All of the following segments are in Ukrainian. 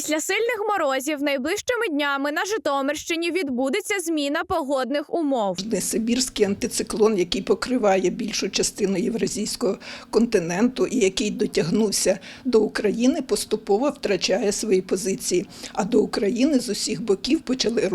Після сильних морозів найближчими днями на Житомирщині відбудеться зміна погодних умов. Сибірський антициклон, який покриває більшу частину євразійського континенту і який дотягнувся до України, поступово втрачає свої позиції. А до України з усіх боків почали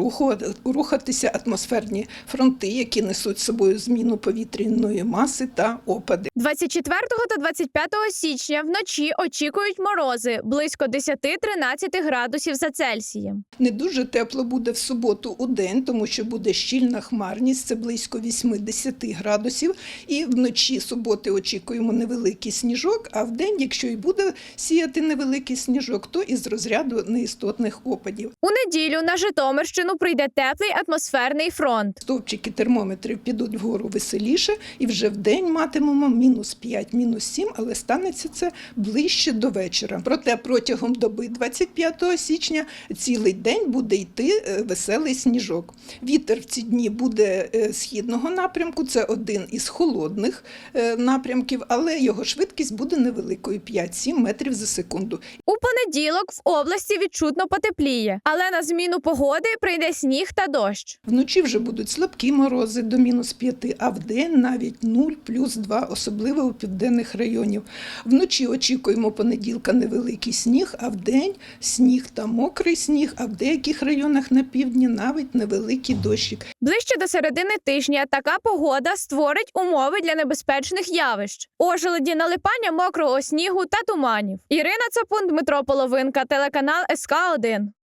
рухатися атмосферні фронти, які несуть з собою зміну повітряної маси та опади. 24 та 25 січня вночі очікують морози близько 10-13 градусів за Цельсієм. Не дуже тепло буде в суботу у день, тому що буде щільна хмарність, це близько 80 градусів. І вночі суботи очікуємо невеликий сніжок, а в день, якщо і буде сіяти невеликий сніжок, то із розряду неістотних опадів. У неділю на Житомирщину прийде теплий атмосферний фронт. Стовпчики термометрів підуть вгору веселіше, і вже в день матимемо мінус 5, мінус 7, але станеться це ближче до вечора. Проте протягом доби 25 січня цілий день буде йти е, веселий сніжок. Вітер в ці дні буде е, східного напрямку, це один із холодних е, напрямків, але його швидкість буде невеликою 5-7 метрів за секунду. У понеділок в області відчутно потепліє, але на зміну погоди прийде сніг та дощ. Вночі вже будуть слабкі морози до мінус 5, а вдень навіть 0, плюс 2, особливо у південних районів. Вночі очікуємо понеділка невеликий сніг, а вдень сніг та мокрий сніг, а в деяких районах на півдні навіть невеликий дощик. Ближче до середини тижня така погода створить умови для небезпечних явищ: ожеледі, налипання мокрого снігу та туманів. Ірина Цапун, Дмитро Половинка, телеканал СК 1